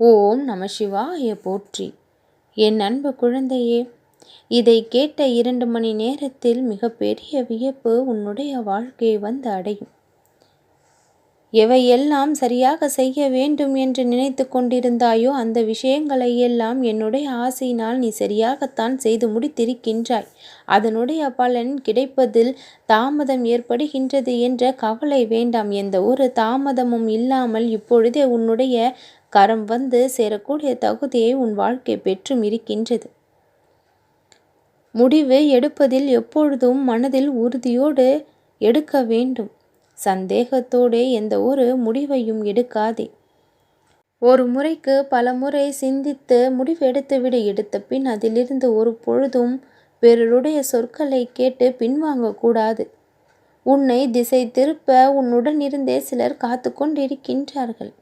ஓம் நம சிவாய போற்றி. என் அன்பு குழந்தையே இதை கேட்ட இரண்டு மணி நேரத்தில் மிகப்பெரிய வியப்பு உன்னுடைய வாழ்க்கையை வந்து அடையும். எவையெல்லாம் சரியாக செய்ய வேண்டும் என்று நினைத்து கொண்டிருந்தாயோ அந்த விஷயங்களை எல்லாம் என்னுடைய ஆசையினால் நீ சரியாகத்தான் செய்து முடித்திருக்கின்றாய். அதனுடைய பலன் கிடைப்பதில் தாமதம் ஏற்படுகின்றது என்ற கவலை வேண்டாம். எந்த ஒரு தாமதமும் இல்லாமல் இப்பொழுதே உன்னுடைய கரம் வந்து சேரக்கூடிய தகுதியை உன் வாழ்க்கை பெற்றும் இருக்கின்றது. முடிவு எடுப்பதில் எப்பொழுதும் மனதில் உறுதியோடு எடுக்க வேண்டும். சந்தேகத்தோடு எந்த ஒரு முடிவையும் எடுக்காதே. ஒரு முறைக்கு பல முறை சிந்தித்து முடிவெடுத்துவிடு எடுத்த பின் அதிலிருந்து ஒரு பொழுதும் பிறருடைய சொற்களை கேட்டு பின்வாங்கக்கூடாது உன்னை திசை திருப்ப உன்னுடன் இருந்தே சிலர் காத்து கொண்டிருக்கின்றார்கள்.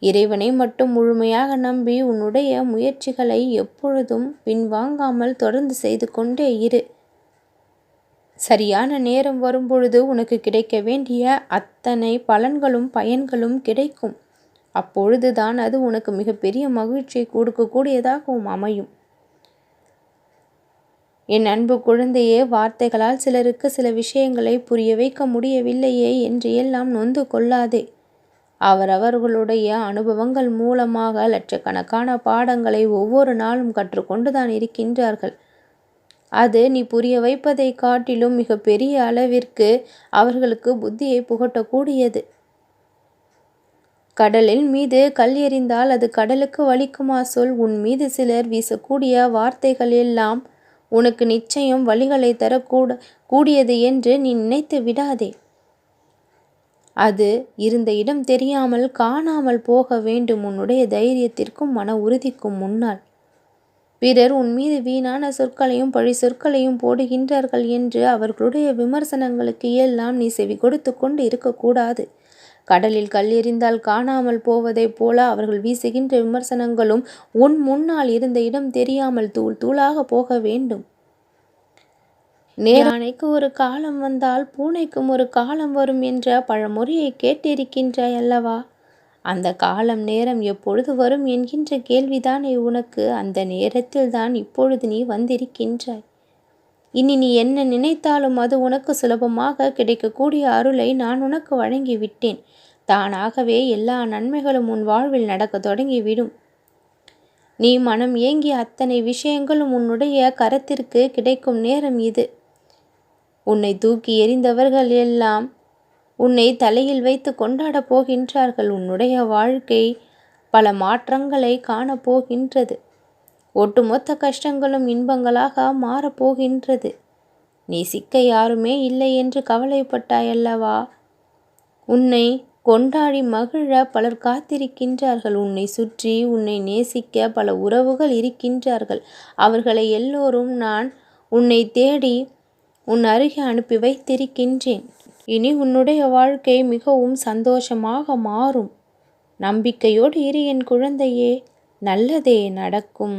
இறைவனை மட்டும் முழுமையாக நம்பி உன்னுடைய முயற்சிகளை எப்பொழுதும் பின்வாங்காமல் தொடர்ந்து செய்து கொண்டே இரு. சரியான நேரம் வரும்பொழுது உனக்கு கிடைக்க வேண்டிய அத்தனை பலன்களும் பயன்களும் கிடைக்கும். அப்பொழுதுதான் அது உனக்கு மிகப்பெரிய மகிழ்ச்சியை கொடுக்கக்கூடியதாகவும் அமையும். என் அன்பு குழந்தையே வார்த்தைகளால் சிலருக்கு சில விஷயங்களை புரிய வைக்க முடியவில்லையே என்று எல்லாம் நொந்து கொள்ளாதே. அவரவர்களுடைய அனுபவங்கள் மூலமாக லட்சக்கணக்கான பாடங்களை ஒவ்வொரு நாளும் கற்றுக்கொண்டுதான் இருக்கின்றார்கள். அது நீ புரிய வைப்பதை காட்டிலும் மிக பெரிய அளவிற்கு அவர்களுக்கு புத்தியை புகட்டக்கூடியது. கடலின் மீது கல் எறிந்தால் அது கடலுக்கு வலிக்குமா சொல். உன் மீது சிலர் வீசக்கூடிய வார்த்தைகள் எல்லாம் உனக்கு நிச்சயம் வழிகளை தரக்கூட கூடியது என்று நீ நினைத்து விடாதே. அது இருந்த இடம் தெரியாமல் காணாமல் போக வேண்டும் உன்னுடைய தைரியத்திற்கும் மன உறுதிக்கும் முன்னால். பிறர் உன் மீது வீணான சொற்களையும் பழி சொற்களையும் போடுகின்றார்கள் என்று அவர்களுடைய விமர்சனங்களுக்கு எல்லாம் நீ செவி கொடுத்து கொண்டு இருக்கக்கூடாது. கடலில் கல் எறிந்தால் காணாமல் போவதைப் போல அவர்கள் வீசுகின்ற விமர்சனங்களும் உன் முன்னால் இருந்த இடம் தெரியாமல் தூள் தூளாக போக வேண்டும். நேரானைக்கு ஒரு காலம் வந்தால் பூனைக்கும் ஒரு காலம் வரும் என்ற பழமொழியை கேட்டிருக்கின்றாய் அல்லவா? அந்த காலம் நேரம் எப்பொழுது வரும் என்கின்ற கேள்விதானே உனக்கு. அந்த நேரத்தில் தான் இப்பொழுது நீ வந்திருக்கின்றாய். இனி நீ என்ன நினைத்தாலும் அது உனக்கு சுலபமாக கிடைக்கக்கூடிய அருளை நான் உனக்கு வழங்கிவிட்டேன். தானாகவே எல்லா நன்மைகளும் உன் வாழ்வில் நடக்க தொடங்கிவிடும். நீ மனம் ஏங்கிய அத்தனை விஷயங்களும் உன்னுடைய கரத்திற்கு கிடைக்கும் நேரம் இது. உன்னை தூக்கி எறிந்தவர்கள் எல்லாம் உன்னை தலையில் வைத்து கொண்டாடப் போகின்றார்கள். உன்னுடைய வாழ்க்கை பல மாற்றங்களை காணப்போகின்றது ஒட்டுமொத்த கஷ்டங்களும் இன்பங்களாக மாறப்போகின்றது நீ சிக்க யாருமே இல்லை என்று கவலைப்பட்டாயல்லவா? உன்னை கொண்டாடி மகிழ பலர் காத்திருக்கின்றார்கள். உன்னை சுற்றி உன்னை நேசிக்க பல உறவுகள் இருக்கின்றார்கள். அவர்களை எல்லோரும் நான் உன்னை தேடி உன் அருகே அனுப்பி வைத்திருக்கின்றேன். இனி உன்னுடைய வாழ்க்கை மிகவும் சந்தோஷமாக மாறும். நம்பிக்கையோடு இரு என் குழந்தையே நல்லதே நடக்கும்.